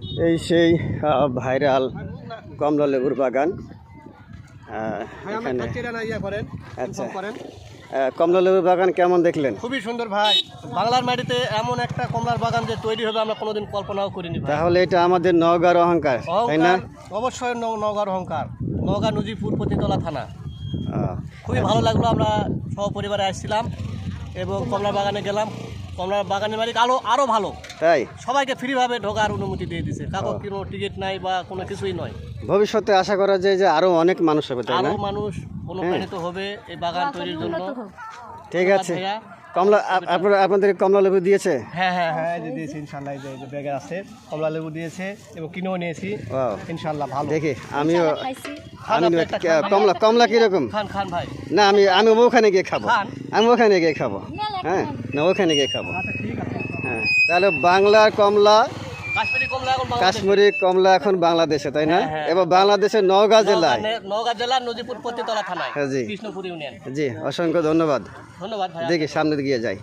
এই সেই ভাইরাল কমলা লেবুর বাগান। এখানে আচ্ছা। কমলা লেবুর বাগান কেমন দেখলেন? খুবই সুন্দর ভাই। বাংলার মাটিতে এমন একটা কমলার বাগান যে তৈরি হবে আমরা কোনোদিন কল্পনাও করিনি তাহলে এটা আমাদের নওগাঁর অহংকার তাই না? অবশ্যই ন- নওগাঁর অহংকার। নওগাঁ নজিপুর পতিতলা থানা। খুবই ভালো লাগল আমরা সহপরিবারে আসছিলাম এবং কমলা বাগানে গেলাম। কমলা বাগানের মালিক আরও আরও ভালো। তাই? সবাইকে ফ্রিভাবে ঢোকার অনুমতি দিয়ে দিছে। কাগজ কোনো টিকিট নাই বা কোনো কিছুই নয়। ভবিষ্যতে আশা করা যায় যে আরও অনেক মানুষ হবে তাই না? আরও মানুষ অনুপ্রাণিত হবে এই বাগান তৈরির জন্য। ঠিক আছে। কমলা আপ- আপনারা আপনাদের কমলা লেবু দিয়েছে? হ্যাঁ হ্যাঁ হ্যাঁ। যে দিয়েছি ইনশাল্লাহ এই যে- ব্যাগে আছে কমলা লেবু দিয়েছে এবং কিনেও নিয়েছি. ইনশাল্লাহ ভালো। দেখি আমিও আমি। কমলা কমলা কীরকম? না আমি আমি ওখানে গিয়ে খাব। আমি ওখানে গিয়ে খাব। হ্যাঁ না ওখানে গিয়ে খাব। আচ্ছা হ্যাঁ তাহলে বাংলার কমলা কাশ্মীরি কমলা এখন বাংলাদেশে। তাই না? হ্যাঁ, হ্যাঁ। এবার বাংলাদেশের নওগাঁ জেলায়। নওগাঁ- জেলার নদীপুর পতিতলা থানায় হ্যাঁ, জি। জি অসংখ্য ধন্যবাদ। ধন্যবাদ দেখি সামনে গিয়ে যাই।